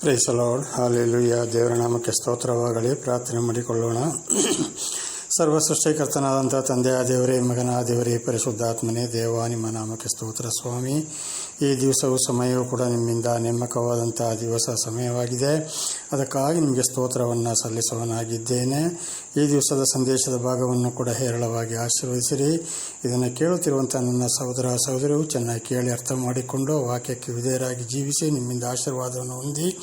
ಪ್ರೈಸಲೋಡ್ hallelujah ದೇವರ ನಾಮಕ್ಕೆ ಸ್ತೋತ್ರವಾಗಲಿ ಪ್ರಾರ್ಥನೆ ಮಾಡಿಕೊಳ್ಳೋಣ ಸರ್ವ ಸೃಷ್ಟಿಕರ್ತನಾದಂಥ ತಂದೆಯ ದೇವರೇ, ಮಗನ ದೇವರೇ, ಪರಿಶುದ್ಧಾತ್ಮನೇ, ದೇವ, ನಿಮ್ಮ ನಾಮಕ್ಕೆ ಸ್ತೋತ್ರ ಸ್ವಾಮಿ. ಈ ದಿವಸವು ಸಮಯವೂ ಕೂಡ ನಿಮ್ಮಿಂದ ನೇಮಕವಾದಂಥ ದಿವಸ ಸಮಯವಾಗಿದೆ. ಅದಕ್ಕಾಗಿ ನಿಮಗೆ ಸ್ತೋತ್ರವನ್ನು ಸಲ್ಲಿಸುವನಾಗಿದ್ದೇನೆ ಈ ದಿವಸದ ಸಂದೇಶದ ಭಾಗವನ್ನು ಕೂಡ ಹೇರಳವಾಗಿ ಆಶೀರ್ವದಿಸಿರಿ. ಇದನ್ನು ಕೇಳುತ್ತಿರುವಂಥ ನನ್ನ ಸಹೋದರ ಸಹೋದರಿಯು ಚೆನ್ನಾಗಿ ಕೇಳಿ ಅರ್ಥ ಮಾಡಿಕೊಂಡು ವಾಕ್ಯಕ್ಕೆ ವಿಧೇಯರಾಗಿ ಜೀವಿಸಿ ನಿಮ್ಮಿಂದ ಆಶೀರ್ವಾದವನ್ನು ಹೊಂದಿ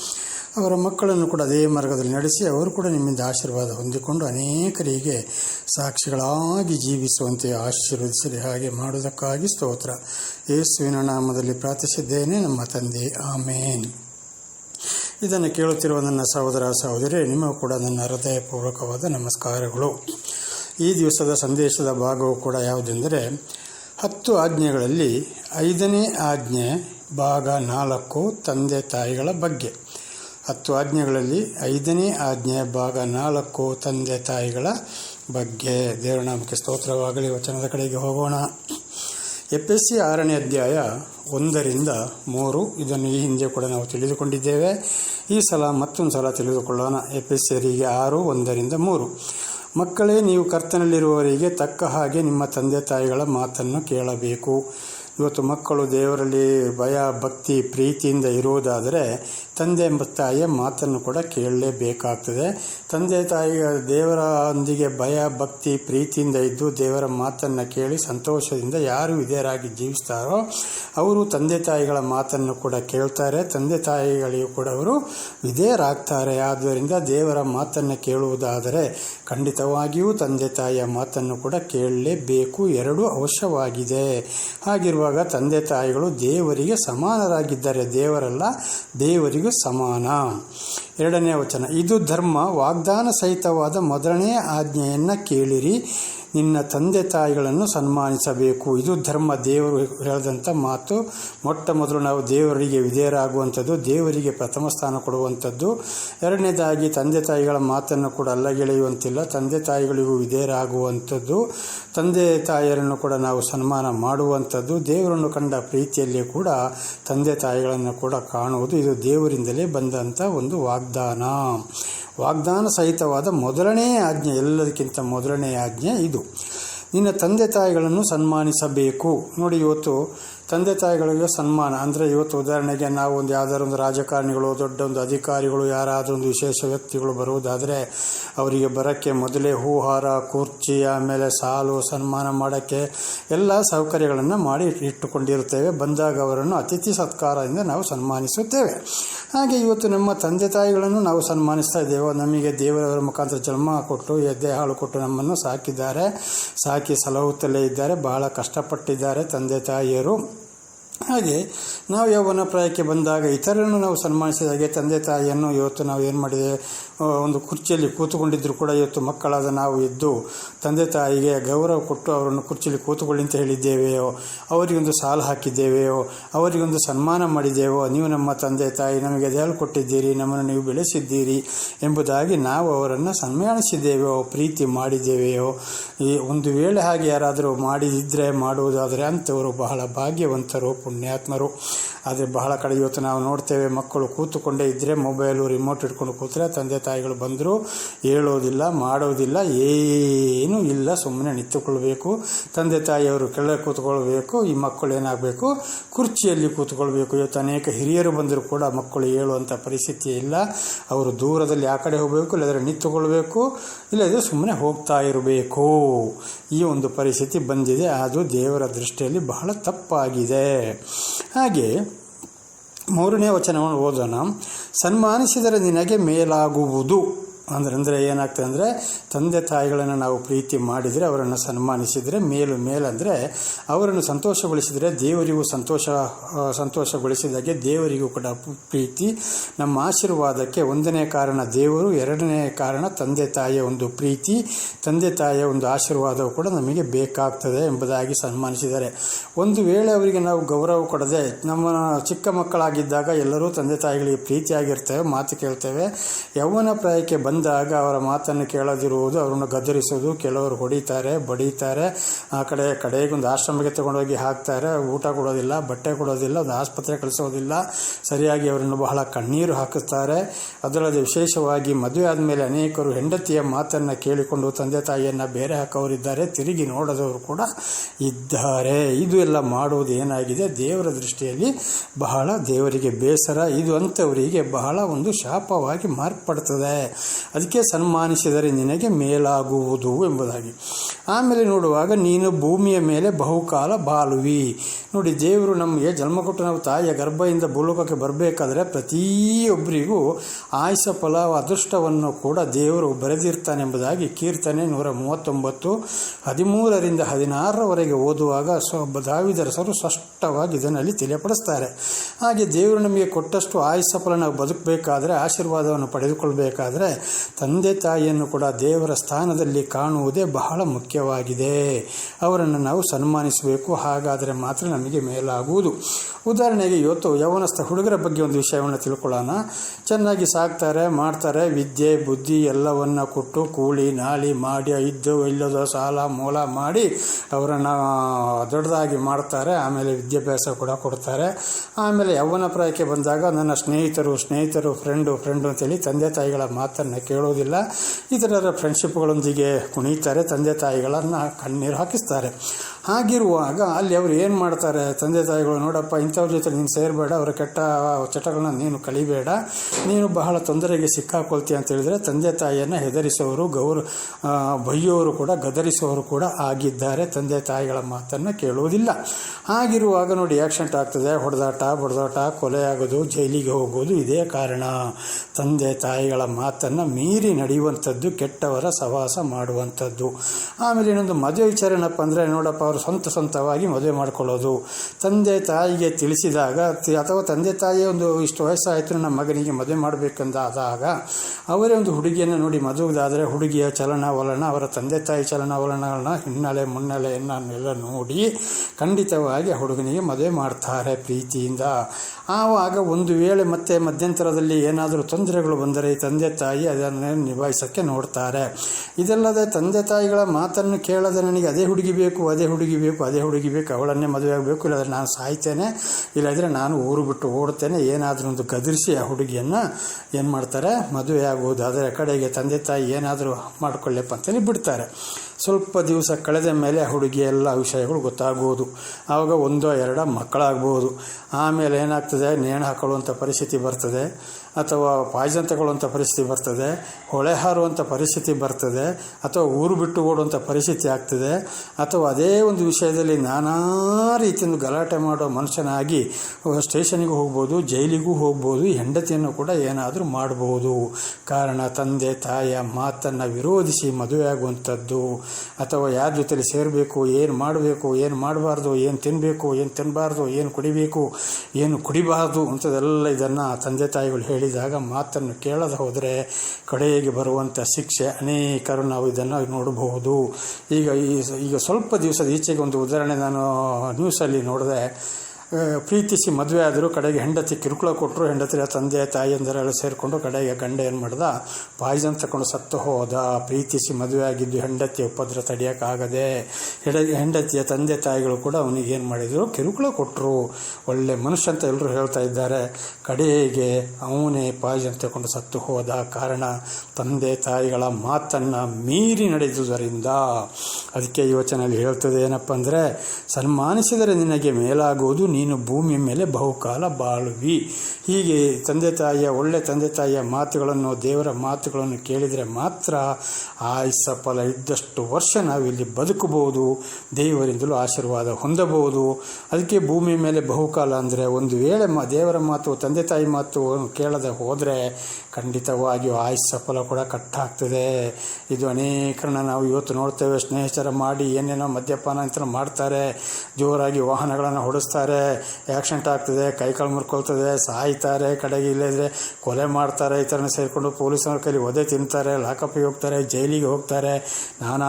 ಅವರ ಮಕ್ಕಳನ್ನು ಕೂಡ ಅದೇ ಮಾರ್ಗದಲ್ಲಿ ನಡೆಸಿ ಅವರು ಕೂಡ ನಿಮ್ಮಿಂದ ಆಶೀರ್ವಾದ ಹೊಂದಿಕೊಂಡು ಅನೇಕರಿಗೆ ಸಾಕ್ಷಿಗಳಾಗಿ ಜೀವಿಸುವಂತೆ ಆಶೀರ್ವದಿಸಲಿ. ಹಾಗೆ ಮಾಡುವುದಕ್ಕಾಗಿ ಸ್ತೋತ್ರ. ಯೇಸುವಿನ ನಾಮದಲ್ಲಿ ಪ್ರಾರ್ಥಿಸಿದ್ದೇನೆ. ನಮ್ಮ ತಂದೆ, ಆಮೇನ್. ಇದನ್ನು ಕೇಳುತ್ತಿರುವ ನನ್ನ ಸಹೋದರ ಸಹೋದರಿ ನಿಮಗೂ ಕೂಡ ನನ್ನ ಹೃದಯಪೂರ್ವಕವಾದ ನಮಸ್ಕಾರಗಳು. ಈ ದಿವಸದ ಸಂದೇಶದ ಭಾಗವು ಕೂಡ ಯಾವುದೆಂದರೆ, ಹತ್ತು ಆಜ್ಞೆಗಳಲ್ಲಿ ಐದನೇ ಆಜ್ಞೆ, ಭಾಗ ನಾಲ್ಕು, ತಂದೆ ತಾಯಿಗಳ ಬಗ್ಗೆ. ಹತ್ತು ಆಜ್ಞೆಗಳಲ್ಲಿ ಐದನೇ ಆಜ್ಞೆ, ಭಾಗ ನಾಲ್ಕು, ತಂದೆ ತಾಯಿಗಳ ಬಗ್ಗೆ. ದೇವರನಾಮಕ್ಕೆ ಸ್ತೋತ್ರವಾಗಲಿ, ವಚನದ ಕಡೆಗೆ ಹೋಗೋಣ. ಎಫ್ ಎಸ್ ಸಿ ಆರನೇ ಅಧ್ಯಾಯ ಒಂದರಿಂದ ಮೂರು. ಇದನ್ನು ಈ ಹಿಂದೆ ಕೂಡ ನಾವು ತಿಳಿದುಕೊಂಡಿದ್ದೇವೆ. ಈ ಸಲ ಮತ್ತೊಂದು ಸಲ ತಿಳಿದುಕೊಳ್ಳೋಣ. ಎಫ್ ಎಸ್ ಸಿಯರಿಗೆ ಆರು, ಒಂದರಿಂದ ಮೂರು. ಮಕ್ಕಳೇ, ನೀವು ಕರ್ತನಲ್ಲಿರುವವರಿಗೆ ತಕ್ಕ ಹಾಗೆ ನಿಮ್ಮ ತಂದೆ ತಾಯಿಗಳ ಮಾತನ್ನು ಕೇಳಬೇಕು. ಇವತ್ತು ಮಕ್ಕಳು ದೇವರಲ್ಲಿ ಭಯ, ಭಕ್ತಿ, ಪ್ರೀತಿಯಿಂದ ಇರುವುದಾದರೆ ತಂದೆ ತಾಯಿಯ ಮಾತನ್ನು ಕೂಡ ಕೇಳಲೇಬೇಕಾಗ್ತದೆ. ತಂದೆ ತಾಯಿ ದೇವರೊಂದಿಗೆ ಭಯ, ಭಕ್ತಿ, ಪ್ರೀತಿಯಿಂದ ಇದ್ದು ದೇವರ ಮಾತನ್ನು ಕೇಳಿ ಸಂತೋಷದಿಂದ ಯಾರು ವಿಧೇಯರಾಗಿ ಜೀವಿಸ್ತಾರೋ ಅವರು ತಂದೆ ತಾಯಿಗಳ ಮಾತನ್ನು ಕೂಡ ಕೇಳ್ತಾರೆ. ತಂದೆ ತಾಯಿಗಳಿಗೂ ಕೂಡ ಅವರು ವಿಧೇಯರಾಗ್ತಾರೆ. ಆದ್ದರಿಂದ ದೇವರ ಮಾತನ್ನು ಕೇಳುವುದಾದರೆ ಖಂಡಿತವಾಗಿಯೂ ತಂದೆ ತಾಯಿಯ ಮಾತನ್ನು ಕೂಡ ಕೇಳಲೇಬೇಕು. ಎರಡೂ ಅವಶ್ಯವಾಗಿದೆ. ಹಾಗಿರುವಾಗ ತಂದೆ ತಾಯಿಗಳು ದೇವರಿಗೆ ಸಮಾನರಾಗಿದ್ದಾರೆ ದೇವರಲ್ಲ, ದೇವರಿಗೂ ಸಮಾನ. ಎರಡನೇ ವಚನ ಇದು ಧರ್ಮ ವಾಗ್ದಾನ ಸಹಿತವಾದ ಮೊದಲನೇ ಆಜ್ಞೆಯನ್ನು ಕೇಳಿರಿ. ನಿನ್ನ ತಂದೆ ತಾಯಿಗಳನ್ನು ಸನ್ಮಾನಿಸಬೇಕು. ಇದು ಧರ್ಮ. ದೇವರು ಹೇಳಿದಂಥ ಮಾತು. ಮೊಟ್ಟ ಮೊದಲು ನಾವು ದೇವರಿಗೆ ವಿಧೇಯರಾಗುವಂಥದ್ದು, ದೇವರಿಗೆ ಪ್ರಥಮ ಸ್ಥಾನ ಕೊಡುವಂಥದ್ದು. ಎರಡನೇದಾಗಿ, ತಂದೆ ತಾಯಿಗಳ ಮಾತನ್ನು ಕೂಡ ಅಲ್ಲಗೆಳೆಯುವಂತಿಲ್ಲ ತಂದೆ ತಾಯಿಗಳಿಗೂ ವಿಧೇಯರಾಗುವಂಥದ್ದು. ತಂದೆ ತಾಯಿಯರನ್ನು ಕೂಡ ನಾವು ಸನ್ಮಾನ ಮಾಡುವಂಥದ್ದು. ದೇವರನ್ನು ಕಂಡ ಪ್ರೀತಿಯಲ್ಲಿ ಕೂಡ ತಂದೆ ತಾಯಿಗಳನ್ನು ಕೂಡ ಕಾಣುವುದು. ಇದು ದೇವರಿಂದಲೇ ಬಂದಂಥ ಒಂದು ವಾಗ್ದಾನ. ವಾಗ್ದಾನ ಸಹಿತವಾದ ಮೊದಲನೇ ಆಜ್ಞೆ ಎಲ್ಲದಕ್ಕಿಂತ ಮೊದಲನೇ ಆಜ್ಞೆ ಇದು. ನಿನ್ನ ತಂದೆ ತಾಯಿಗಳನ್ನು ಸನ್ಮಾನಿಸಬೇಕು. ನೋಡಿ ಇವತ್ತು ತಂದೆ ತಾಯಿಗಳಿಗೆ ಸನ್ಮಾನ. ಅಂದರೆ ಇವತ್ತು ಉದಾಹರಣೆಗೆ ನಾವು ಒಂದು ಯಾವುದಾದ್ರು ಒಂದು ರಾಜಕಾರಣಿಗಳು ದೊಡ್ಡ ಒಂದು ಅಧಿಕಾರಿಗಳು, ಯಾರಾದರೂ ಒಂದು ವಿಶೇಷ ವ್ಯಕ್ತಿಗಳು ಬರುವುದಾದರೆ, ಅವರಿಗೆ ಬರೋಕ್ಕೆ ಮೊದಲೇ ಹೂಹಾರ, ಕುರ್ಚಿ, ಆಮೇಲೆ ಸಾಲು ಸನ್ಮಾನ ಮಾಡೋಕ್ಕೆ ಎಲ್ಲ ಸೌಕರ್ಯಗಳನ್ನು ಮಾಡಿ ಇಟ್ಟುಕೊಂಡಿರುತ್ತೇವೆ. ಬಂದಾಗ ಅವರನ್ನು ಅತಿಥಿ ಸತ್ಕಾರದಿಂದ ನಾವು ಸನ್ಮಾನಿಸುತ್ತೇವೆ. ಹಾಗೆ ಇವತ್ತು ನಮ್ಮ ತಂದೆ ತಾಯಿಗಳನ್ನು ನಾವು ಸನ್ಮಾನಿಸ್ತಾ ಇದ್ದೇವೆ. ನಮಗೆ ದೇವರವರ ಮುಖಾಂತರ ಜನ್ಮ ಕೊಟ್ಟು ಎದ್ದೆ ಹಾಳು ಕೊಟ್ಟು ನಮ್ಮನ್ನು ಸಾಕಿದ್ದಾರೆ. ಸಾಕಿ ಸಲಹುತ್ತಲೇ ಇದ್ದಾರೆ. ಬಹಳ ಕಷ್ಟಪಟ್ಟಿದ್ದಾರೆ ತಂದೆ ತಾಯಿಯರು. ಹಾಗೆ ನಾವು ಯೌವನ ಪ್ರಾಯಕ್ಕೆ ಬಂದಾಗ ಇತರರನ್ನು ನಾವು ಸನ್ಮಾನಿಸಿದಾಗೆ ತಂದೆ ತಾಯಿಯನ್ನು ಇವತ್ತು ನಾವು ಏನು ಮಾಡಿದೆ? ಒಂದು ಕುರ್ಚಿಯಲ್ಲಿ ಕೂತುಕೊಂಡಿದ್ದರೂ ಕೂಡ ಇವತ್ತು ಮಕ್ಕಳಾದ ನಾವು ಎದ್ದು ತಂದೆ ತಾಯಿಗೆ ಗೌರವ ಕೊಟ್ಟು ಅವರನ್ನು ಕುರ್ಚಿಯಲ್ಲಿ ಕೂತುಕೊಳ್ಳಿ ಅಂತ ಹೇಳಿದ್ದೇವೆಯೋ, ಅವರಿಗೊಂದು ಸಾಲ ಹಾಕಿದ್ದೇವೆಯೋ, ಅವರಿಗೊಂದು ಸನ್ಮಾನ ಮಾಡಿದ್ದೇವೋ, ನೀವು ನಮ್ಮ ತಂದೆ ತಾಯಿ ನಮಗೆ ದೇಳು ಕೊಟ್ಟಿದ್ದೀರಿ, ನಮ್ಮನ್ನು ನೀವು ಬೆಳೆಸಿದ್ದೀರಿ ಎಂಬುದಾಗಿ ನಾವು ಅವರನ್ನು ಸನ್ಮಾನಿಸಿದ್ದೇವೆಯೋ, ಪ್ರೀತಿ ಮಾಡಿದ್ದೇವೆಯೋ, ಈ ಒಂದು ವೇಳೆ ಹಾಗೆ ಯಾರಾದರೂ ಮಾಡಿದಿದ್ದರೆ ಮಾಡುವುದಾದರೆ ಅಂಥವರು ಬಹಳ ಭಾಗ್ಯವಂತರು, ಪುಣ್ಯಾತ್ಮರು. ಆದರೆ ಬಹಳ ಕಡೆ ಇವತ್ತು ನಾವು ನೋಡ್ತೇವೆ, ಮಕ್ಕಳು ಕೂತುಕೊಂಡೇ ಇದ್ದರೆ ಮೊಬೈಲು ರಿಮೋಟ್ ಇಟ್ಕೊಂಡು ಕೂತರೆ ತಂದೆ ತಾಯಿಗಳು ಬಂದರೂ, ಹೇಳೋದಿಲ್ಲ, ಮಾಡೋದಿಲ್ಲ, ಏನೂ ಇಲ್ಲ ಸುಮ್ಮನೆ ನಿಂತುಕೊಳ್ಬೇಕು. ತಂದೆ ತಾಯಿಯವರು ಕೆಳಗೆ ಕೂತ್ಕೊಳ್ಬೇಕು, ಈ ಮಕ್ಕಳು ಏನಾಗಬೇಕು, ಕುರ್ಚಿಯಲ್ಲಿ ಕೂತ್ಕೊಳ್ಬೇಕು. ಇವತ್ತು ಅನೇಕ ಹಿರಿಯರು ಬಂದರೂ ಕೂಡ ಮಕ್ಕಳು ಹೇಳುವಂಥ ಪರಿಸ್ಥಿತಿ ಇಲ್ಲ. ಅವರು ದೂರದಲ್ಲಿ ಆ ಕಡೆ ಹೋಗಬೇಕು, ಇಲ್ಲದ್ರೆ ನಿಂತುಕೊಳ್ಬೇಕು, ಇಲ್ಲದ್ರೆ ಸುಮ್ಮನೆ ಹೋಗ್ತಾ ಇರಬೇಕು. ಈ ಒಂದು ಪರಿಸ್ಥಿತಿ ಬಂದಿದೆ. ಅದು ದೇವರ ದೃಷ್ಟಿಯಲ್ಲಿ ಬಹಳ ತಪ್ಪಾಗಿದೆ. ಹಾಗೆ ಮೂರನೇ ವಚನವನ್ನು ಓದೋಣ. ಸನ್ಮಾನಿಸಿದರೆ ನಿನಗೆ ಮೇಲಾಗುವುದು. ಅಂದರೆ ಅಂದರೆ ಏನಾಗ್ತದೆ ಅಂದರೆ, ತಂದೆ ತಾಯಿಗಳನ್ನು ನಾವು ಪ್ರೀತಿ ಮಾಡಿದರೆ ಅವರನ್ನು ಸನ್ಮಾನಿಸಿದರೆ, ಮೇಲು ಮೇಲಂದರೆ ಅವರನ್ನು ಸಂತೋಷಗೊಳಿಸಿದರೆ ದೇವರಿಗೂ ಸಂತೋಷ ಸಂತೋಷಗೊಳಿಸಿದಾಗೆ ದೇವರಿಗೂ ಕೂಡ ಪ್ರೀತಿ. ನಮ್ಮ ಆಶೀರ್ವಾದಕ್ಕೆ ಒಂದನೇ ಕಾರಣ ದೇವರು, ಎರಡನೇ ಕಾರಣ ತಂದೆ ತಾಯಿಯ ಒಂದು ಪ್ರೀತಿ. ತಂದೆ ತಾಯಿಯ ಒಂದು ಆಶೀರ್ವಾದವು ಕೂಡ ನಮಗೆ ಬೇಕಾಗ್ತದೆ ಎಂಬುದಾಗಿ ಸನ್ಮಾನಿಸಿದ್ದಾರೆ. ಒಂದು ವೇಳೆ ಅವರಿಗೆ ನಾವು ಗೌರವ ಕೊಡದೆ ನಮ್ಮ ಚಿಕ್ಕ ಮಕ್ಕಳಾಗಿದ್ದಾಗ ಎಲ್ಲರೂ ತಂದೆ ತಾಯಿಗಳಿಗೆ ಪ್ರೀತಿಯಾಗಿರ್ತೇವೆ, ಮಾತು ಕೇಳ್ತೇವೆ. ಯೌವನ ಪ್ರಾಯಕ್ಕೆ ಬಂದ ಬಂದಾಗ ಅವರ ಮಾತನ್ನು ಕೇಳದಿರುವುದು ಅವರನ್ನು ಗದರಿಸೋದು ಕೆಲವರು ಹೊಡಿತಾರೆ, ಬಡಿತಾರೆ. ಆ ಕಡೆ ಕಡೆಗೊಂದು ಆಶ್ರಮಕ್ಕೆ ತಗೊಂಡೋಗಿ ಹಾಕ್ತಾರೆ. ಊಟ ಕೊಡೋದಿಲ್ಲ, ಬಟ್ಟೆ ಕೊಡೋದಿಲ್ಲ, ಒಂದು ಆಸ್ಪತ್ರೆ ಕಳಿಸೋದಿಲ್ಲ. ಸರಿಯಾಗಿ ಅವರನ್ನು ಬಹಳ ಕಣ್ಣೀರು ಹಾಕುತ್ತಾರೆ ಅದಲ್ಲದೆ ವಿಶೇಷವಾಗಿ ಮದುವೆ ಆದಮೇಲೆ ಅನೇಕರು ಹೆಂಡತಿಯ ಮಾತನ್ನು ಕೇಳಿಕೊಂಡು ತಂದೆ ತಾಯಿಯನ್ನು ಬೇರೆ ಹಾಕೋರಿದ್ದಾರೆ ತಿರುಗಿ ನೋಡದವರು ಕೂಡ ಇದ್ದಾರೆ. ಇದು ಎಲ್ಲ ಮಾಡುವುದು ಏನಾಗಿದೆ? ದೇವರ ದೃಷ್ಟಿಯಲ್ಲಿ ಬಹಳ ದೇವರಿಗೆ ಬೇಸರ. ಇದು ಅಂಥವರಿಗೆ ಬಹಳ ಒಂದು ಶಾಪವಾಗಿ ಮಾರ್ಪಡ್ತದೆ. ಅದಕ್ಕೆ ಸನ್ಮಾನಿಸಿದರೆ ನಿನಗೆ ಮೇಲಾಗುವುದು ಎಂಬುದಾಗಿ. ಆಮೇಲೆ ನೋಡುವಾಗ, ನೀನು ಭೂಮಿಯ ಮೇಲೆ ಬಹುಕಾಲ ಬಾಳುವಿ. ನೋಡಿ, ದೇವರು ನಮಗೆ ಜನ್ಮ ಕೊಟ್ಟು ನಾವು ತಾಯಿಯ ಗರ್ಭದಿಂದ ಭೂಲೋಕಕ್ಕೆ ಬರಬೇಕಾದ್ರೆ ಪ್ರತಿಯೊಬ್ಬರಿಗೂ ಆಯುಸ ಫಲ ಅದೃಷ್ಟವನ್ನು ಕೂಡ ದೇವರು ಬರೆದಿರ್ತಾನೆಂಬುದಾಗಿ ಕೀರ್ತನೆ ನೂರ ಮೂವತ್ತೊಂಬತ್ತು, ಹದಿಮೂರರಿಂದ ಹದಿನಾರರವರೆಗೆ ಓದುವಾಗ ಸ್ವ ದಾವಿದರಸರು ಸ್ಪಷ್ಟವಾಗಿ ಇದನ್ನಲ್ಲಿ ತಿಳಿಯಪಡಿಸ್ತಾರೆ. ಹಾಗೆ ದೇವರು ನಮಗೆ ಕೊಟ್ಟಷ್ಟು ಆಯುಸ ಫಲ ನಾವು ಬದುಕಬೇಕಾದ್ರೆ, ಆಶೀರ್ವಾದವನ್ನು ಪಡೆದುಕೊಳ್ಬೇಕಾದ್ರೆ ತಂದೆ ತಾಯಿಯನ್ನು ಕೂಡ ದೇವರ ಸ್ಥಾನದಲ್ಲಿ ಕಾಣುವುದೇ ಬಹಳ ಮುಖ್ಯವಾಗಿದೆ. ಅವರನ್ನು ನಾವು ಸನ್ಮಾನಿಸಬೇಕು, ಹಾಗಾದರೆ ಮಾತ್ರ ನಮಗೆ ಮೇಲಾಗುವುದು. ಉದಾಹರಣೆಗೆ ಇವತ್ತು ಯೌವನಸ್ಥ ಹುಡುಗರ ಬಗ್ಗೆ ಒಂದು ವಿಷಯವನ್ನು ತಿಳ್ಕೊಳ್ಳೋಣ. ಚೆನ್ನಾಗಿ ಸಾಕ್ತಾರೆ, ಮಾಡ್ತಾರೆ, ವಿದ್ಯೆ, ಬುದ್ಧಿ ಎಲ್ಲವನ್ನು ಕೊಟ್ಟು ಕೂಲಿ, ನಾಲಿ, ಮಾಡಿ ಇದ್ದು ಇಲ್ಲದ ಸಾಲ, ಮೂಲ ಮಾಡಿ ಅವರನ್ನು ದೊಡ್ಡದಾಗಿ ಮಾಡ್ತಾರೆ, ಆಮೇಲೆ ವಿದ್ಯಾಭ್ಯಾಸ ಕೂಡ ಕೊಡ್ತಾರೆ. ಆಮೇಲೆ ಯೌವನ ಪ್ರಾಯಕ್ಕೆ ಬಂದಾಗ ನನ್ನ ಸ್ನೇಹಿತರು ಸ್ನೇಹಿತರು ಫ್ರೆಂಡು ಫ್ರೆಂಡು ಅಂತೇಳಿ ತಂದೆ ತಾಯಿಗಳ ಮಾತನ್ನು ಕೇಳೋದಿಲ್ಲ. ಇತರರ ಫ್ರೆಂಡ್ಶಿಪ್ಗಳೊಂದಿಗೆ ಕುಣಿತಾರೆ. ತಂದೆ ತಾಯಿಗಳನ್ನು ಕಣ್ಣೀರು ಹಾಕಿಸ್ತಾರೆ. ಹಾಗಿರುವಾಗ ಅಲ್ಲಿ ಅವರು ಏನು ಮಾಡ್ತಾರೆ ತಂದೆ ತಾಯಿಗಳು, ನೋಡಪ್ಪ, ಇಂಥವ್ರ ಜೊತೆ ನೀನು ಸೇರಬೇಡ, ಅವರ ಕೆಟ್ಟ ಚಟಗಳನ್ನ ನೀನು ಕಲಿಬೇಡ, ನೀನು ಬಹಳ ತೊಂದರೆಗೆ ಸಿಕ್ಕಾಕೊಳ್ತೀಯ ಅಂತ ಹೇಳಿದರೆ ತಂದೆ ತಾಯಿಯನ್ನು ಹೆದರಿಸೋರು, ಗೌರ ಬೈಯೋರು ಕೂಡ, ಗದರಿಸೋರು ಕೂಡ ಆಗಿದ್ದಾರೆ. ತಂದೆ ತಾಯಿಗಳ ಮಾತನ್ನು ಕೇಳುವುದಿಲ್ಲ. ಹಾಗಿರುವಾಗ ನೋಡಿ ಆ್ಯಕ್ಸಿಡೆಂಟ್ ಆಗ್ತದೆ, ಹೊಡೆದಾಟ, ಬಡ್ದಾಟ, ಕೊಲೆ ಆಗೋದು, ಜೈಲಿಗೆ ಹೋಗೋದು, ಇದೇ ಕಾರಣ. ತಂದೆ ತಾಯಿಗಳ ಮಾತನ್ನು ಮೀರಿ ನಡೆಯುವಂಥದ್ದು, ಕೆಟ್ಟವರ ಸವಾಸ ಮಾಡುವಂಥದ್ದು. ಆಮೇಲೆ ಇನ್ನೊಂದು ಮದುವೆ ವಿಚಾರ ಏನಪ್ಪ ಅಂದರೆ, ನೋಡಪ್ಪ ಅವರು ಸ್ವಂತ ಸ್ವಂತವಾಗಿ ಮದುವೆ ಮಾಡಿಕೊಳ್ಳೋದು. ತಂದೆ ತಾಯಿಗೆ ತಿಳಿಸಿದಾಗ ಅಥವಾ ತಂದೆ ತಾಯಿಯೇ ಒಂದು ಇಷ್ಟು ವಯಸ್ಸಾಯಿತು ನಮ್ಮ ಮಗನಿಗೆ ಮದುವೆ ಮಾಡಬೇಕಂದಾದಾಗ, ಅವರೇ ಒಂದು ಹುಡುಗಿಯನ್ನು ನೋಡಿ ಮದುವೆದಾದರೆ ಹುಡುಗಿಯ ಚಲನವಲನ ಅವರ ತಂದೆ ತಾಯಿ ಚಲನವಲನಗಳನ್ನ ಹಿನ್ನೆಲೆ ಮುನ್ನೆಲೆಯನ್ನೆಲ್ಲ ನೋಡಿ ಖಂಡಿತವಾಗಿ ಹುಡುಗನಿಗೆ ಮದುವೆ ಮಾಡ್ತಾರೆ ಪ್ರೀತಿಯಿಂದ. ಆವಾಗ ಒಂದು ವೇಳೆ ಮತ್ತೆ ಮಧ್ಯಂತರದಲ್ಲಿ ಏನಾದರೂ ತೊಂದರೆಗಳು ಬಂದರೆ ತಂದೆ ತಾಯಿ ಅದನ್ನು ನಿಭಾಯಿಸೋಕ್ಕೆ ನೋಡ್ತಾರೆ. ಇದಲ್ಲದೆ ತಂದೆ ತಾಯಿಗಳ ಮಾತನ್ನು ಕೇಳದೆ ನನಗೆ ಅದೇ ಹುಡುಗಿ ಬೇಕು, ಅದೇ ಹುಡುಗಿ ಬೇಕು, ಅದೇ ಹುಡುಗಿ ಬೇಕು, ಅವಳನ್ನೇ ಮದುವೆ ಆಗಬೇಕು, ಇಲ್ಲಾದರೆ ನಾನು ಸಾಯ್ತೇನೆ, ಇಲ್ಲಾಂದರೆ ನಾನು ಊರು ಬಿಟ್ಟು ಓಡ್ತೇನೆ, ಏನಾದರೂ ಒಂದು ಗದರಿಸಿ ಆ ಹುಡುಗಿಯನ್ನು ಏನು ಮಾಡ್ತಾರೆ, ಮದುವೆ ಆಗುವುದು ಅದರ ಕಡೆಗೆ ತಂದೆ ತಾಯಿ ಏನಾದರೂ ಮಾಡ್ಕೊಳ್ಳಪ್ಪ ಅಂತೇಳಿ ಬಿಡ್ತಾರೆ. ಸ್ವಲ್ಪ ದಿವಸ ಕಳೆದ ಮೇಲೆ ಆ ಹುಡುಗಿಯ ಎಲ್ಲ ವಿಷಯಗಳು ಗೊತ್ತಾಗ್ಬೋದು ಆವಾಗ ಒಂದೋ ಎರಡೋ ಮಕ್ಕಳಾಗ್ಬೋದು. ಆಮೇಲೆ ಏನಾಗ್ತದೆ, ನೇಣು ಹಾಕೊಳ್ಳುವಂಥ ಪರಿಸ್ಥಿತಿ ಬರ್ತದೆ. ಅಥವಾ ಪಾಯ್ಸನ್ ತಗೊಳ್ಳುವಂಥ ಪರಿಸ್ಥಿತಿ ಬರ್ತದೆ ಹೊಳೆ ಹಾರುವಂಥ ಪರಿಸ್ಥಿತಿ ಬರ್ತದೆ, ಅಥವಾ ಊರು ಬಿಟ್ಟು ಓಡುವಂಥ ಪರಿಸ್ಥಿತಿ ಆಗ್ತದೆ, ಅಥವಾ ಅದೇ ಒಂದು ವಿಷಯದಲ್ಲಿ ನಾನಾ ರೀತಿಯಿಂದ ಗಲಾಟೆ ಮಾಡೋ ಮನುಷ್ಯನಾಗಿ ಸ್ಟೇಷನಿಗೂ ಹೋಗ್ಬೋದು, ಜೈಲಿಗೂ ಹೋಗ್ಬೋದು, ಹೆಂಡತಿಯನ್ನು ಕೂಡ ಏನಾದರೂ ಮಾಡಬಹುದು ಕಾರಣ ತಂದೆ ತಾಯಿಯ ಮಾತನ್ನು ವಿರೋಧಿಸಿ ಮದುವೆ ಆಗುವಂಥದ್ದು ಅಥವಾ ಯಾರ ಜೊತೆಲಿ ಸೇರಬೇಕು, ಏನು ಮಾಡಬೇಕು, ಏನು ಮಾಡಬಾರ್ದು, ಏನು ತಿನ್ನಬೇಕು ಏನು ತಿನ್ನಬಾರ್ದು ಏನು ಕುಡಿಬೇಕು, ಏನು ಕುಡಿಬಾರ್ದು, ಅಂಥದ್ದೆಲ್ಲ ಇದನ್ನು ತಂದೆ ತಾಯಿಗಳು ಹೇಳಿದಾಗ ಮಾತನ್ನು ಕೇಳದೆ ಹೋದರೆ ಕಡೆಗೆ ಬರುವಂಥ ಶಿಕ್ಷೆ ಅನೇಕರು ನಾವು ಇದನ್ನು ನೋಡಬಹುದು. ಈಗ ಈ, ಈಗ ಸ್ವಲ್ಪ ದಿವಸದ ಈಚೆಗೆ ಒಂದು ಉದಾಹರಣೆ ನಾನು ನ್ಯೂಸಲ್ಲಿ ನೋಡಿದೆ. ಪ್ರೀತಿಸಿ ಮದುವೆ ಆದರೂ ಕಡೆಗೆ ಹೆಂಡತಿ ಕಿರುಕುಳ ಕೊಟ್ಟರು, ಹೆಂಡತಿಯ ತಂದೆ ತಾಯಿಯಂದರೆಲ್ಲ ಸೇರಿಕೊಂಡು ಕಡೆಗೆ ಗಂಡ ಏನು ಮಾಡ್ದ? ಪಾಯ್ಸನ್ ತಗೊಂಡು ಸತ್ತು ಹೋದ. ಪ್ರೀತಿಸಿ ಮದುವೆ ಆಗಿದ್ದು ಹೆಂಡತಿ ಉಪದ್ರ ತಡೆಯೋಕ್ಕಾಗದೆ ಹೆಡ, ಹೆಂಡತಿಯ ತಂದೆ, ತಾಯಿಗಳು ಕೂಡ ಅವನಿಗೆ ಏನು ಮಾಡಿದರು? ಕಿರುಕುಳ ಕೊಟ್ಟರು ಒಳ್ಳೆ ಮನುಷ್ಯ ಅಂತ ಎಲ್ಲರೂ ಹೇಳ್ತಾ ಇದ್ದಾರೆ. ಕಡೆಗೆ ಅವನೇ ಪಾಯ್ಸನ್ ತಗೊಂಡು ಸತ್ತು ಹೋದ ಕಾರಣ ತಂದೆ, ತಾಯಿಗಳ ಮಾತನ್ನು ಮೀರಿ ನಡೆದುದರಿಂದ ಅದಕ್ಕೆ ಯೋಚನೆಯಲ್ಲಿ ಹೇಳ್ತದೆ ಏನಪ್ಪ ಅಂದರೆ ಸನ್ಮಾನಿಸಿದರೆ ನಿನಗೆ ಮೇಲಾಗುವುದು, ನೀನು ಭೂಮಿಯ ಮೇಲೆ ಬಹುಕಾಲ ಬಾಳುವಿ. ಹೀಗೆ ತಂದೆ ತಾಯಿಯ ಒಳ್ಳೆ ತಂದೆ ತಾಯಿಯ ಮಾತುಗಳನ್ನು, ದೇವರ ಮಾತುಗಳನ್ನು ಕೇಳಿದರೆ ಮಾತ್ರ ಆಯುಸ್ಸ ಫಲ ಇದ್ದಷ್ಟು ವರ್ಷ ನಾವಿಲ್ಲಿ ಬದುಕಬಹುದು, ದೇವರಿಂದಲೂ ಆಶೀರ್ವಾದ ಹೊಂದಬಹುದು. ಅದಕ್ಕೆ ಭೂಮಿ ಮೇಲೆ ಬಹುಕಾಲ ಅಂದರೆ ಒಂದು ವೇಳೆ ಮ, ದೇವರ ಮಾತು, ತಂದೆ ತಾಯಿ ಮಾತು ಕೇಳದೆ ಹೋದರೆ ಖಂಡಿತವಾಗಿಯೂ ಆಯುಸ್ಸ ಫಲ ಕೂಡ ಕಟ್ಟಾಗ್ತದೆ. ಇದು ಅನೇಕರನ್ನ ನಾವು ಇವತ್ತು ನೋಡ್ತೇವೆ, ಸ್ನೇಹಿತರ ಮಾಡಿ ಏನೇನೋ ಮದ್ಯಪಾನ ಅಂತ ಮಾಡ್ತಾರೆ, ಜೋರಾಗಿ ವಾಹನಗಳನ್ನು ಹೊಡಿಸ್ತಾರೆ ಆ್ಯಕ್ಸಿಡೆಂಟ್ ಆಗ್ತದೆ ಕೈಕಾಲು ಮುರ್ಕೊಳ್ತದೆ, ಸಾಯ್ತಾರೆ, ಕಡೆಗೆ ಇಲ್ಲದ್ರೆ ಕೊಲೆ ಮಾಡ್ತಾರೆ, ಈ ಥರನೇ ಸೇರಿಕೊಂಡು ಪೊಲೀಸರ ಕೈಲಿ ಒದೆ ತಿಂತಾರೆ ಲಾಕಪ್ಪಿಗೆ ಹೋಗ್ತಾರೆ, ಜೈಲಿಗೆ ಹೋಗ್ತಾರೆ. ನಾನಾ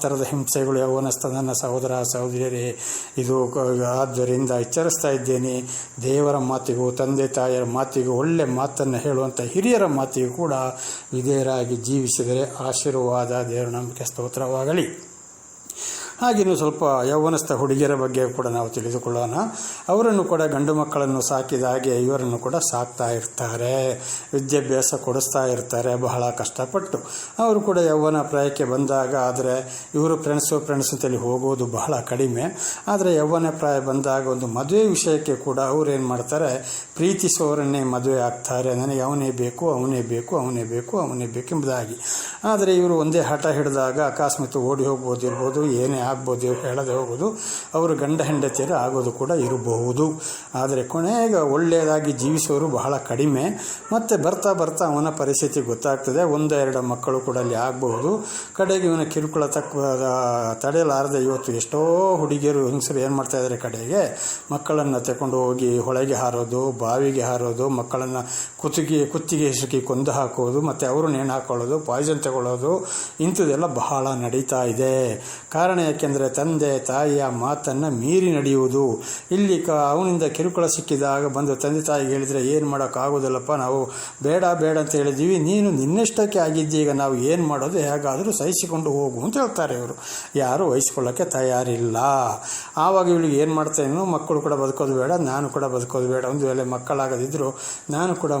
ಥರದ ಹಿಂಸೆಗಳು ಯೌವನಸ್ಥ ನನ್ನ ಸಹೋದರ, ಸಹೋದರಿಯರೇ, ಇದು ಕ- ಆದ್ದರಿಂದ ಎಚ್ಚರಿಸ್ತಾ ಇದ್ದೇನೆ. ದೇವರ ಮಾತಿಗೂ, ತಂದೆ, ತಾಯಿಯರ ಮಾತಿಗೂ, ಒಳ್ಳೆ ಮಾತನ್ನು ಹೇಳುವಂಥ ಹಿರಿಯರ ಮಾತಿಗೂ ಕೂಡ ವಿಧೇಯರಾಗಿ ಜೀವಿಸಿದರೆ ಆಶೀರ್ವಾದ, ದೇವರ ನಂಬಿಕೆ, ಸ್ತೋತ್ರವಾಗಲಿ. ಹಾಗೆಯೂ ಸ್ವಲ್ಪ ಯೌವನಸ್ಥ ಹುಡುಗಿಯರ ಬಗ್ಗೆ ಕೂಡ ನಾವು ತಿಳಿದುಕೊಳ್ಳೋಣ. ಅವರನ್ನು ಕೂಡ ಗಂಡು ಮಕ್ಕಳನ್ನು ಸಾಕಿದ ಹಾಗೆ ಇವರನ್ನು ಕೂಡ ಸಾಕ್ತಾ ಇರ್ತಾರೆ. ವಿದ್ಯಾಭ್ಯಾಸ ಕೊಡಿಸ್ತಾ ಇರ್ತಾರೆ. ಬಹಳ ಕಷ್ಟಪಟ್ಟು. ಅವರು ಕೂಡ ಯೌವನ ಪ್ರಾಯಕ್ಕೆ ಬಂದಾಗ, ಆದರೆ ಇವರು ಫ್ರೆಂಡ್ಸು ಫ್ರೆಂಡ್ಸ್ ಅಂತೇಳಿ ಹೋಗೋದು ಬಹಳ ಕಡಿಮೆ. ಆದರೆ ಯೌವನ ಪ್ರಾಯ ಬಂದಾಗ ಒಂದು ಮದುವೆ ವಿಷಯಕ್ಕೆ ಕೂಡ ಅವ್ರು ಏನು ಮಾಡ್ತಾರೆ ಪ್ರೀತಿಸುವವರನ್ನೇ ಮದುವೆ ಆಗ್ತಾರೆ. ನನಗೆ ಅವನೇ ಬೇಕು ಅವನೇ ಬೇಕು ಅವನೇ ಬೇಕು, ಅವನೇ ಬೇಕೆಂಬುದಾಗಿ ಆದರೆ ಇವರು ಒಂದೇ ಹಠ ಹಿಡಿದಾಗ ಅಕಸ್ಮಾತ್ ಓಡಿ ಹೋಗ್ಬೋದಿರ್ಬೋದು, ಏನೇ ಆಗ್ಬೋದು ಹೇಳದೆ ಹೋಗೋದು, ಅವರು ಗಂಡ ಹೆಂಡತಿಯರು ಆಗೋದು ಕೂಡ ಇರಬಹುದು. ಆದರೆ ಕೊನೆಗೆ ಒಳ್ಳೆಯದಾಗಿ ಜೀವಿಸುವವರು ಬಹಳ ಕಡಿಮೆ. ಮತ್ತು ಬರ್ತಾ ಬರ್ತಾ ಅವನ ಪರಿಸ್ಥಿತಿ ಗೊತ್ತಾಗ್ತದೆ. ಒಂದು, ಎರಡು ಮಕ್ಕಳು ಕೂಡ ಅಲ್ಲಿ ಆಗಬಹುದು. ಕಡೆಗೆ ಇವನ ಕಿರುಕುಳ ತಕ್ಕ ತಡೆಯಲಾರದೆ ಇವತ್ತು ಎಷ್ಟೋ ಹುಡುಗಿಯರು, ಹೆಂಗಸರು ಏನು ಮಾಡ್ತಾ ಇದ್ದಾರೆ ಕಡೆಗೆ? ಮಕ್ಕಳನ್ನು ತಗೊಂಡು ಹೋಗಿ ಹೊಳೆಗೆ ಹಾರೋದು, ಬಾವಿಗೆ ಹಾರೋದು, ಮಕ್ಕಳನ್ನು ಕುತ್ತಿಗೆ ಕುತ್ತಿಗೆ ಹಿಸುಕಿ ಕೊಂದು ಹಾಕೋದು, ಮತ್ತು ಅವರು ನೇಣು ಹಾಕೊಳ್ಳೋದು? ಪಾಯ್ಸನ್ ತಗೊಳ್ಳೋದು. ಇಂಥದ್ದೆಲ್ಲ ಬಹಳ ನಡೀತಾ ಇದೆ. ಕಾರಣ ಯಾಕೆಂದರೆ ತಂದೆ ತಾಯಿಯ ಮಾತನ್ನು ಮೀರಿ ನಡೆಯುವುದು. ಇಲ್ಲಿ ಕ ಅವನಿಂದ ಕಿರುಕುಳ ಸಿಕ್ಕಿದಾಗ ಬಂದು ತಂದೆ ತಾಯಿಗೆ ಹೇಳಿದರೆ, ಏನು ಮಾಡೋಕ್ಕಾಗೋದಿಲ್ಲಪ್ಪ, ನಾವು ಬೇಡ ಬೇಡ ಅಂತ ಹೇಳಿದ್ದೀವಿ. ನೀನು ನಿನ್ನಷ್ಟಕ್ಕೆ ಆಗಿದ್ದೀಗ ನಾವು ಏನು ಮಾಡೋದು, ಹೇಗಾದರೂ ಸಹಿಸಿಕೊಂಡು ಹೋಗು ಅಂತ ಹೇಳ್ತಾರೆ ಇವರು. ಯಾರು ವಹಿಸ್ಕೊಳ್ಳೋಕ್ಕೆ ತಯಾರಿಲ್ಲ. ಆವಾಗ ಇವಳಿಗೆ ಏನು ಮಾಡ್ತಾಯಿನೋ ಮಕ್ಕಳು ಕೂಡ ಬದುಕೋದು ಬೇಡ, ನಾನು ಕೂಡ ಬದುಕೋದು ಬೇಡ. ಒಂದು ವೇಳೆ ಮಕ್ಕಳಾಗದಿದ್ದರೂ ನಾನು ಕೂಡ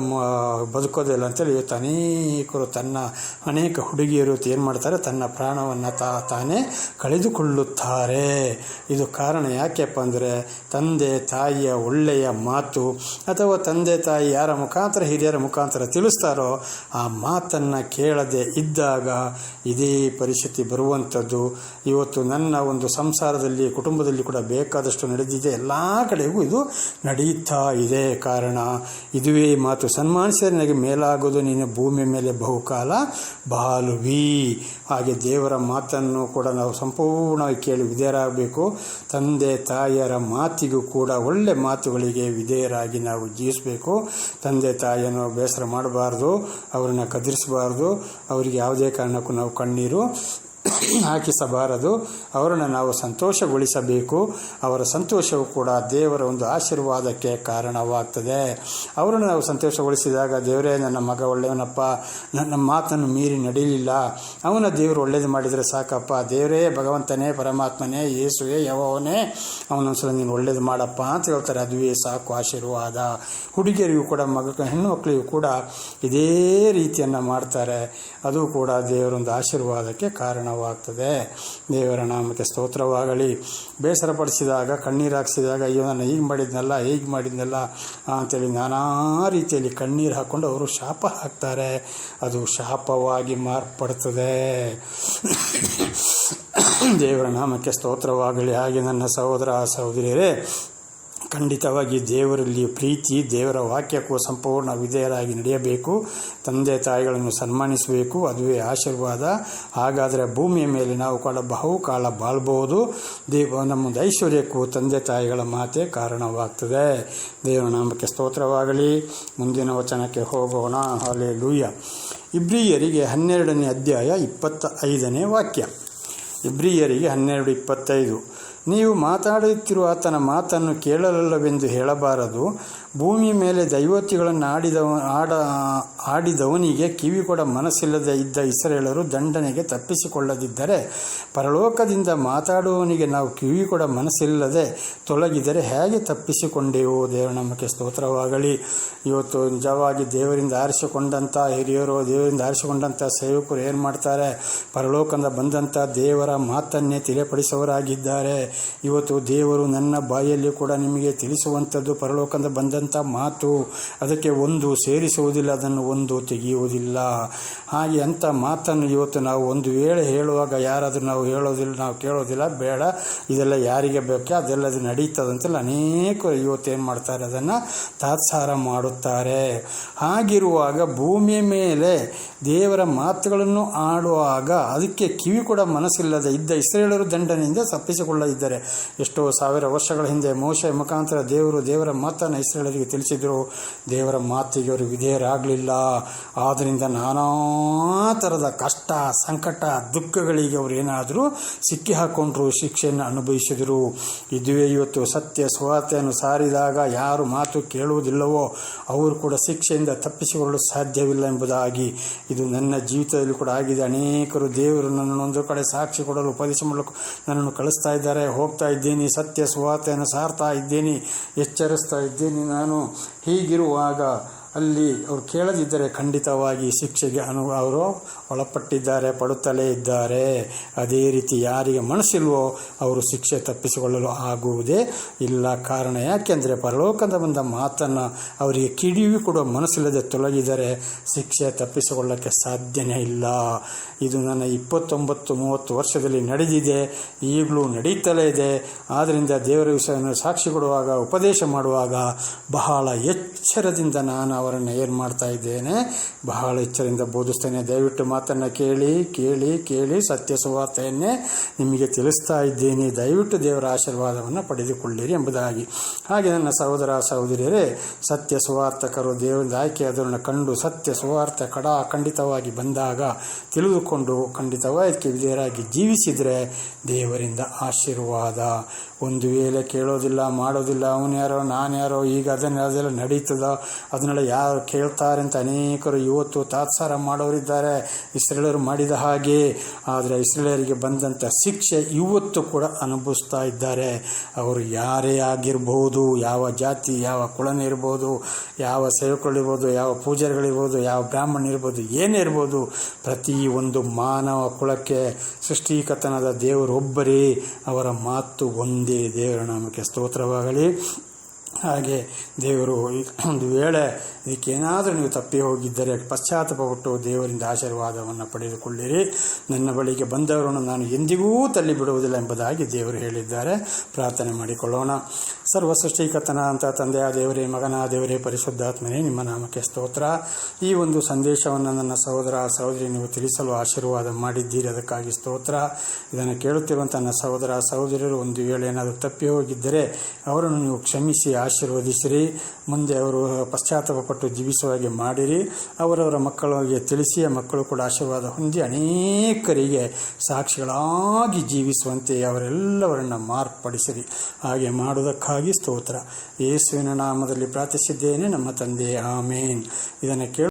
ಬದುಕೋದಿಲ್ಲ ಅಂತೇಳಿ ಇವತ್ತು ಅನೇಕರು ತನ್ನ ಅನೇಕ ಹುಡುಗಿಯರು ಏನು ಮಾಡ್ತಾರೆ, ತನ್ನ ಪ್ರಾಣವನ್ನು ತಾ, ತಾನೇ ಕಳೆದುಕೊಳ್ಳುತ್ತಾರೆ ಇದು ಕಾರಣ ಯಾಕೆಪ್ಪ ಅಂದರೆ ತಂದೆ ತಾಯಿಯ ಒಳ್ಳೆಯ ಮಾತು ಅಥವಾ ತಂದೆ ತಾಯಿ ಯಾರ ಮುಖಾಂತರ, ಹಿರಿಯರ ಮುಖಾಂತರ ತಿಳಿಸ್ತಾರೋ ಆ ಮಾತನ್ನು ಕೇಳದೆ ಇದ್ದಾಗ ಇದೇ ಪರಿಸ್ಥಿತಿ ಬರುವಂಥದ್ದು. ಇವತ್ತು ನನ್ನ ಒಂದು ಸಂಸಾರದಲ್ಲಿ, ಕುಟುಂಬದಲ್ಲಿ ಕೂಡ ಬೇಕಾದಷ್ಟು ನಡೆದಿದೆ. ಎಲ್ಲ ಕಡೆಗೂ ಇದು ನಡೆಯುತ್ತಾ ಇದೆ. ಕಾರಣ ಇದುವೇ ಮಾತು ಸನ್ಮಾನಿಸಿದರೆ ನನಗೆ ಮೇಲಾಗೋದು. ನೀನು ಭೂಮಿ ಮೇಲೆ ಬಹುಕಾಲ ಬಾಳುವಿ. ಹಾಗೆ ದೇವರ ಮಾತನ್ನು ಕೂಡ ನಾವು ಸಂಪೂರ್ಣವಾಗಿ ಕೇಳಿ ವಿಧೇಯರಾಗಬೇಕು. ತಂದೆ ತಾಯಿಯರ ಮಾತಿಗೂ ಕೂಡ ಒಳ್ಳೆ ಮಾತುಗಳಿಗೆ ವಿಧೇಯರಾಗಿ ನಾವು ಜೀವಿಸಬೇಕು. ತಂದೆ ತಾಯಿಯನ್ನು ಬೇಸರ ಮಾಡಬಾರ್ದು, ಅವರನ್ನು ಕದಿರಿಸಬಾರ್ದು, ಅವರಿಗೆ ಯಾವುದೇ ಕಾರಣಕ್ಕೂ ನಾವು ಕಣ್ಣೀರು ಹಾಕಿಸಬಾರದು ಅವರನ್ನು ನಾವು ಸಂತೋಷಗೊಳಿಸಬೇಕು. ಅವರ ಸಂತೋಷವು ಕೂಡ ದೇವರ ಒಂದು ಆಶೀರ್ವಾದಕ್ಕೆ ಕಾರಣವಾಗ್ತದೆ. ಅವರನ್ನು ನಾವು ಸಂತೋಷಗೊಳಿಸಿದಾಗ ದೇವರೇ, ನನ್ನ ಮಗ ಒಳ್ಳೆಯವನಪ್ಪ, ನನ್ನ ಮಾತನ್ನು ಮೀರಿ ನಡೀಲಿಲ್ಲ. ಅವನ ದೇವರು ಒಳ್ಳೇದು ಮಾಡಿದರೆ ಸಾಕಪ್ಪ. ದೇವರೇ, ಭಗವಂತನೇ, ಪರಮಾತ್ಮನೇ, ಯೇಸುವೇ ಯಾವವನೇ ಅವನೊಂದ್ಸಲ ನೀನು ಒಳ್ಳೇದು ಮಾಡಪ್ಪ ಅಂತ ಹೇಳ್ತಾರೆ. ಅದುವೇ ಸಾಕು ಆಶೀರ್ವಾದ. ಹುಡುಗಿಯರಿಗೂ ಕೂಡ, ಮಗ ಹೆಣ್ಣು ಮಕ್ಕಳಿಗೂ ಕೂಡ ಇದೇ ರೀತಿಯನ್ನು ಮಾಡ್ತಾರೆ. ಅದು ಕೂಡ ದೇವರೊಂದು ಆಶೀರ್ವಾದಕ್ಕೆ ಕಾರಣವಾಗ್ತದೆ ದೇವರ ನಾಮಕ್ಕೆ ಸ್ತೋತ್ರವಾಗಲಿ. ಬೇಸರಪಡಿಸಿದಾಗ ಕಣ್ಣೀರು ಹಾಕ್ಸಿದಾಗ, ಅಯ್ಯೋ ನಾನು ಹೀಗೆ ಮಾಡಿದ್ನಲ್ಲ ಹೀಗೆ ಮಾಡಿದ್ನಲ್ಲ ಅಂತೇಳಿ ನಾನಾ ರೀತಿಯಲ್ಲಿ ಕಣ್ಣೀರು ಹಾಕ್ಕೊಂಡು ಅವರು ಶಾಪ ಹಾಕ್ತಾರೆ. ಅದು ಶಾಪವಾಗಿ ಮಾರ್ಪಡ್ತದೆ. ದೇವರ ನಾಮಕ್ಕೆ ಸ್ತೋತ್ರವಾಗಲಿ. ಹಾಗೆ ನನ್ನ ಸಹೋದರ, ಸಹೋದರಿಯರೇ ಖಂಡಿತವಾಗಿ ದೇವರಲ್ಲಿ ಪ್ರೀತಿ, ದೇವರ ವಾಕ್ಯಕ್ಕೂ ಸಂಪೂರ್ಣ ವಿಧೇಯರಾಗಿ ನಡೆಯಬೇಕು. ತಂದೆ, ತಾಯಿಗಳನ್ನು ಸನ್ಮಾನಿಸಬೇಕು. ಅದುವೇ ಆಶೀರ್ವಾದ. ಹಾಗಾದರೆ ಭೂಮಿಯ ಮೇಲೆ ನಾವು ಕೂಡ ಬಹುಕಾಲ ಬಾಳ್ಬೋದು ದೇವ ನಮ್ಮೊಂದು ಐಶ್ವರ್ಯಕ್ಕೂ ತಂದೆ, ತಾಯಿಗಳ ಮಾತೆ ಕಾರಣವಾಗ್ತದೆ. ದೇವರ ನಾಮಕ್ಕೆ ಸ್ತೋತ್ರವಾಗಲಿ. ಮುಂದಿನ ವಚನಕ್ಕೆ ಹೋಗೋಣ. ಹಾಲೆ ಲೂಯ ಇಬ್ರಿಯರಿಗೆ ಹನ್ನೆರಡನೇ ಅಧ್ಯಾಯ ಇಪ್ಪತ್ತ ಐದನೇ ವಾಕ್ಯ. ಇಬ್ರಿಯರಿಗೆ ಹನ್ನೆರಡು ಇಪ್ಪತ್ತೈದು. ನೀವು ಮಾತಾಡುತ್ತಿರುವ ಆತನ ಮಾತನ್ನು ಕೇಳಲಲ್ಲವೆಂದು ಹೇಳಬಾರದು. ಭೂಮಿ ಮೇಲೆ ದೈವೋತಿಗಳನ್ನು ಆಡಿದವ, ಆಡ, ಆಡಿದವನಿಗೆ ಕಿವಿ ಕೊಡ ಮನಸ್ಸಿಲ್ಲದೆ ಇದ್ದ ಇಸ್ರೇಲರು ದಂಡನೆಗೆ ತಪ್ಪಿಸಿಕೊಳ್ಳದಿದ್ದರೆ ಪರಲೋಕದಿಂದ ಮಾತಾಡುವವನಿಗೆ ನಾವು ಕಿವಿ ಕೊಡ ಮನಸ್ಸಿಲ್ಲದೆ ತೊಲಗಿದರೆ ಹೇಗೆ ತಪ್ಪಿಸಿಕೊಂಡೆವು ದೇವರ, ನಮಗೆ ಸ್ತೋತ್ರವಾಗಲಿ. ಇವತ್ತು ನಿಜವಾಗಿ ದೇವರಿಂದ ಆರಿಸಿಕೊಂಡಂಥ ಹಿರಿಯರು, ದೇವರಿಂದ ಆರಿಸಿಕೊಂಡಂಥ ಸೇವಕರು ಏನು ಮಾಡ್ತಾರೆ? ಪರಲೋಕದಿಂದ ಬಂದಂಥ ದೇವರ ಮಾತನ್ನೇ ತಿಳಿಪಡಿಸುವವರಾಗಿದ್ದಾರೆ ಇವತ್ತು ದೇವರು ನನ್ನ ಬಾಯಲ್ಲಿ ಕೂಡ ನಿಮಗೆ ತಿಳಿಸುವಂಥದ್ದು ಪರಲೋಕದಿಂದ ಬಂದಂಥ ಹೇಳಿದಂಥ ಮಾತು? ಅದಕ್ಕೆ ಒಂದು ಸೇರಿಸುವುದಿಲ್ಲ, ಅದನ್ನು ಒಂದು ತೆಗೆಯುವುದಿಲ್ಲ. ಹಾಗೆ ಅಂಥ ಮಾತನ್ನು ಇವತ್ತು ನಾವು ಒಂದು ವೇಳೆ ಹೇಳುವಾಗ ಯಾರಾದರೂ ನಾವು ಹೇಳೋದಿಲ್ಲ, ನಾವು ಕೇಳೋದಿಲ್ಲ, ಬೇಡ. ಇದೆಲ್ಲ ಯಾರಿಗೆ ಬೇಕೆ ಅದೆಲ್ಲ ಅದು ನಡೀತದಂತೆಲ್ಲ ಅನೇಕ ಇವತ್ತು ಏನು ಮಾಡ್ತಾರೆ? ಅದನ್ನು ತಾತ್ಸಾರ ಮಾಡುತ್ತಾರೆ. ಹಾಗಿರುವಾಗ ಭೂಮಿಯ ಮೇಲೆ ದೇವರ ಮಾತುಗಳನ್ನು ಆಡುವಾಗ ಅದಕ್ಕೆ ಕಿವಿ ಕೂಡ ಮನಸ್ಸಿಲ್ಲದೆ ಇದ್ದ ಇಸ್ರೇಲರು ದಂಡನೆಯಿಂದ ತಪ್ಪಿಸಿಕೊಳ್ಳದಿದ್ದರೆ ಎಷ್ಟೋ ಸಾವಿರ ವರ್ಷಗಳ ಹಿಂದೆ ಮೋಶ ಮುಖಾಂತರ ದೇವರು ದೇವರ ಮಾತನ್ನು ಇಸ್ರೇಲರಿಗೆ ತಿಳಿಸಿದರು, ದೇವರ ಮಾತಿಗೆ ಅವರು ವಿಧೇಯರಾಗಲಿಲ್ಲ. ಆದ್ದರಿಂದ ನಾನಾ ಥರದ ಕಷ್ಟ, ಸಂಕಟ, ದುಃಖಗಳಿಗೆ ಅವರು ಏನಾದರೂ ಸಿಕ್ಕಿ ಹಾಕ್ಕೊಂಡ್ರು ಶಿಕ್ಷೆಯನ್ನು ಅನುಭವಿಸಿದರು. ಇದುವೇ ಇವತ್ತು ಸತ್ಯ ಸ್ವಾತೆಯನ್ನು ಸಾರಿದಾಗ ಯಾರು ಮಾತು ಕೇಳುವುದಿಲ್ಲವೋ, ಅವರು ಕೂಡ ಶಿಕ್ಷೆಯಿಂದ ತಪ್ಪಿಸಿಕೊಳ್ಳಲು ಸಾಧ್ಯವಿಲ್ಲ ಎಂಬುದಾಗಿ. ಇದು ನನ್ನ ಜೀವಿತದಲ್ಲಿ ಕೂಡ ಆಗಿದೆ. ಅನೇಕರು ದೇವರು ನನ್ನನ್ನು ಒಂದು ಕಡೆ ಸಾಕ್ಷಿ ಕೊಡಲು, ಉಪದೇಶ ಮಾಡಲು ನನ್ನನ್ನು ಕಳಿಸ್ತಾ ಇದ್ದಾರೆ. ಹೋಗ್ತಾ ಇದ್ದೀನಿ, ಸತ್ಯ ಸುವಾರ್ತೆಯನ್ನು ಸಾರ್ತಾ ಇದ್ದೀನಿ, ಎಚ್ಚರಿಸ್ತಾ ಇದ್ದೀನಿ ಹೀಗಿರುವಾಗ ಅಲ್ಲಿ ಅವರು ಕೇಳದಿದ್ದರೆ ಖಂಡಿತವಾಗಿ ಶಿಕ್ಷೆಗೆ ಅನು ಅವರು ಒಳಪಟ್ಟಿದ್ದಾರೆ, ಪಡುತ್ತಲೇ ಇದ್ದಾರೆ. ಅದೇ ರೀತಿ ಯಾರಿಗೆ ಮನಸ್ಸಿಲ್ವೋ ಅವರು ಶಿಕ್ಷೆ ತಪ್ಪಿಸಿಕೊಳ್ಳಲು ಆಗುವುದೇ ಇಲ್ಲ. ಕಾರಣ ಯಾಕೆಂದರೆ ಪರಲೋಕದ ಬಂದ ಮಾತನ್ನು ಅವರಿಗೆ ಕಿಡಿವಿ ಕೊಡುವ ಮನಸ್ಸಿಲ್ಲದೆ ತೊಲಗಿದರೆ ಶಿಕ್ಷೆ ತಪ್ಪಿಸಿಕೊಳ್ಳಕ್ಕೆ ಸಾಧ್ಯನೇ ಇಲ್ಲ. ಇದು ನನ್ನ ಇಪ್ಪತ್ತೊಂಬತ್ತು, ಮೂವತ್ತು ವರ್ಷದಲ್ಲಿ ನಡೆದಿದೆ. ಈಗಲೂ ನಡೀತಲೇ ಇದೆ. ಆದ್ದರಿಂದ ದೇವರ ವಿಷಯವನ್ನು ಸಾಕ್ಷಿ ಕೊಡುವಾಗ, ಉಪದೇಶ ಮಾಡುವಾಗ ಬಹಳ ಎಚ್ಚರದಿಂದ ನಾನು ಅವರನ್ನು ಏನು ಮಾಡ್ತಾ ಇದ್ದೇನೆ. ಬಹಳ ಎಚ್ಚರದಿಂದ ಬೋಧಿಸ್ತೇನೆ. ದಯವಿಟ್ಟು ಮಾತನ್ನು ಕೇಳಿ ಕೇಳಿ ಕೇಳಿ ಸತ್ಯ ಸುವಾರ್ತೆಯನ್ನೇ ನಿಮಗೆ ತಿಳಿಸ್ತಾ ಇದ್ದೇನೆ. ದಯವಿಟ್ಟು ದೇವರ ಆಶೀರ್ವಾದವನ್ನು ಪಡೆದುಕೊಳ್ಳಿರಿ ಎಂಬುದಾಗಿ. ಹಾಗೆ ನನ್ನ ಸಹೋದರ, ಸಹೋದರಿಯರೇ, ಸತ್ಯ ಸುವಾರ್ಥಕರು ದೇವರಿಂದ ಆಯ್ಕೆ ಅದನ್ನು ಕಂಡು ಸತ್ಯ ಸುವಾರ್ತೆ ಕಡ ಖಂಡಿತವಾಗಿ ಬಂದಾಗ ತಿಳಿದುಕೊಂಡು ಖಂಡಿತವಾಗಿ ಅದಕ್ಕೆ ವಿಧೇಯರಾಗಿ ಜೀವಿಸಿದರೆ ದೇವರಿಂದ ಆಶೀರ್ವಾದ. ಒಂದು ವೇಳೆ ಕೇಳೋದಿಲ್ಲ, ಮಾಡೋದಿಲ್ಲ ಅವನ್ಯಾರೋ ನಾನ್ಯಾರೋ ನಾನು ಯಾರೋ, ಈಗ ಅದನ್ನು, ಅದೆಲ್ಲ ನಡೀತದ. ಅದನ್ನೆಲ್ಲ ಯಾರು ಕೇಳ್ತಾರೆ ಅಂತ ಅನೇಕರು ಇವತ್ತು ತಾತ್ಸಾರ ಮಾಡೋರಿದ್ದಾರೆ. ಇಸ್ರೇಲರು ಮಾಡಿದ ಹಾಗೆ. ಆದರೆ ಇಸ್ರೇಲರಿಗೆ ಬಂದಂಥ ಶಿಕ್ಷೆ ಇವತ್ತು ಕೂಡ ಅನುಭವಿಸ್ತಾ ಇದ್ದಾರೆ. ಅವರು ಯಾರೇ ಆಗಿರ್ಬೋದು, ಯಾವ ಜಾತಿ, ಯಾವ ಕುಳನೇ ಇರ್ಬೋದು, ಯಾವ ಸೇವಕಗಳಿರ್ಬೋದು ಯಾವ ಪೂಜಾರಿಗಳಿರ್ಬೋದು, ಯಾವ ಬ್ರಾಹ್ಮಣ ಇರ್ಬೋದು, ಏನೇ ಇರ್ಬೋದು, ಪ್ರತಿ ಒಂದು ಮಾನವ ಕುಲಕ್ಕೆ ಸೃಷ್ಟಿಕತನದ ದೇವರೊಬ್ಬರೇ ಅವರ ಮಾತು ಒಂದೇ ದೇವರ ನಾಮಕ್ಕೆ ಸ್ತೋತ್ರವಾಗಲಿ. ಹಾಗೆ ದೇವರು ಒಂದು ವೇಳೆ ಇದಕ್ಕೇನಾದರೂ ನೀವು ತಪ್ಪಿ ಹೋಗಿದ್ದರೆ ಪಶ್ಚಾತ್ತಾಪಪಟ್ಟು ದೇವರಿಂದ ಆಶೀರ್ವಾದವನ್ನು ಪಡೆದುಕೊಳ್ಳಿರಿ. ನನ್ನ ಬಳಿಗೆ ಬಂದವರನ್ನು ನಾನು ಎಂದಿಗೂ ತಳ್ಳಿ ಬಿಡುವುದಿಲ್ಲ ಎಂಬುದಾಗಿ ದೇವರು ಹೇಳಿದ್ದಾರೆ. ಪ್ರಾರ್ಥನೆ ಮಾಡಿಕೊಳ್ಳೋಣ. ಸರ್ವ ಸೃಷ್ಟಿಕರ್ತನ ಅಂತ ತಂದೆಯ ದೇವರೇ, ಮಗನ, ದೇವರೇ, ಪರಿಶುದ್ಧಾತ್ಮನೇ ನಿಮ್ಮ ನಾಮಕ್ಕೆ ಸ್ತೋತ್ರ. ಈ ಒಂದು ಸಂದೇಶವನ್ನು ನನ್ನ ಸಹೋದರ, ಸಹೋದರಿ, ನೀವು ತಿಳಿಸಲು ಆಶೀರ್ವಾದ ಮಾಡಿದ್ದೀರಿ, ಅದಕ್ಕಾಗಿ ಸ್ತೋತ್ರ. ಇದನ್ನು ಕೇಳುತ್ತಿರುವಂಥ ನನ್ನ ಸಹೋದರ, ಸಹೋದರಿಯರು, ಒಂದು ವೇಳೆ ಏನಾದರೂ ತಪ್ಪಿ ಹೋಗಿದ್ದರೆ ಅವರನ್ನು ನೀವು ಕ್ಷಮಿಸಿ, ಆಶೀರ್ವದಿಸಿರಿ. ಮುಂದೆ ಅವರು ಪಶ್ಚಾತ್ತಾಪಪಟ್ಟು ಜೀವಿಸುವ ಹಾಗೆ ಮಾಡಿರಿ. ಅವರವರ ಮಕ್ಕಳಿಗೆ ತಿಳಿಸಿ ಮಕ್ಕಳು ಕೂಡ ಆಶೀರ್ವಾದ ಹೊಂದಿ ಅನೇಕರಿಗೆ ಸಾಕ್ಷಿಗಳಾಗಿ ಜೀವಿಸುವಂತೆ ಅವರೆಲ್ಲವರನ್ನು ಮಾರ್ಪಡಿಸಿರಿ. ಹಾಗೆ ಮಾಡುವುದಕ್ಕಾಗಿ ಸ್ತೋತ್ರ. ಯೇಸುವಿನ ನಾಮದಲ್ಲಿ ಪ್ರಾರ್ಥಿಸಿದ್ದೇನೆ ನಮ್ಮ ತಂದೆ ಆಮೇನ್. ಇದನ್ನು ಕೇಳ